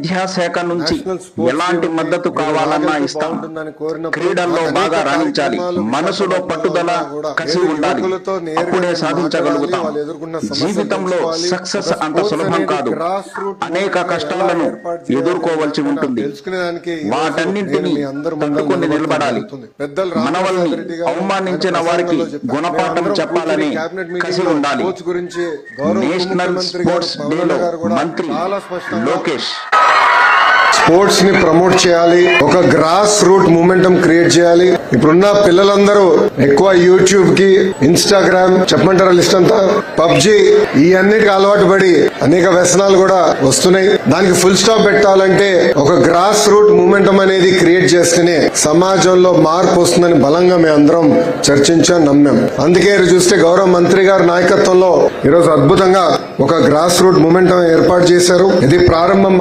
విద్యాశాఖ నుంచి ఎలాంటి మద్దతు. కావాలన్నా ఇస్తాం. క్రీడల్లో బాగా రాణించాలి. మనసులో పట్టుదల కసి ఉండాలి. అప్పుడే సాధించగలుగుతాం. జీవితంలో. సక్సెస్ అంత సులభం కాదు. అనేక కష్టాలను ఎదుర్కోవాల్సి ఉంటుంది. వాటన్నింటినీ తట్టుకొని నిలబడాలి. మనవల్ని అవమానించిన వారికి. గుణపాఠం చెప్పాలని కసి ఉండాలి. నేషనల్ స్పోర్ట్స్ డేలో మంత్రి లోకేష్ స్పోర్ట్స్ని ప్రమోట్ చేయాలి ఒక గ్రాస్ రూట్ మూమెంటం క్రియేట్ చేయాలి. ఇప్పుడున్న పిల్లలందరూ ఎక్కువ యూట్యూబ్కి ఇన్స్టాగ్రామ్ చెప్పమంటారా లిస్ట్ అంతా? పబ్జి ఈ అన్నిటికి అలవాటు పడి అనేక వ్యసనాలు కూడా వస్తున్నాయి. దానికి ఫుల్ స్టాప్ పెట్టాలంటే ఒక గ్రాస్ రూట్ మూమెంటం అనేది క్రియేట్ చేస్తేనే సమాజంలో మార్పు వస్తుందని బలంగా మేము అందరం చర్చించాం నమ్మాం. అందుకే చూస్తే గౌరవ మంత్రి గారి నాయకత్వంలో ఈరోజు అద్భుతంగా ఒక గ్రాస్ రూట్ మూమెంటం ఏర్పాటు చేశారు. ఇది ప్రారంభం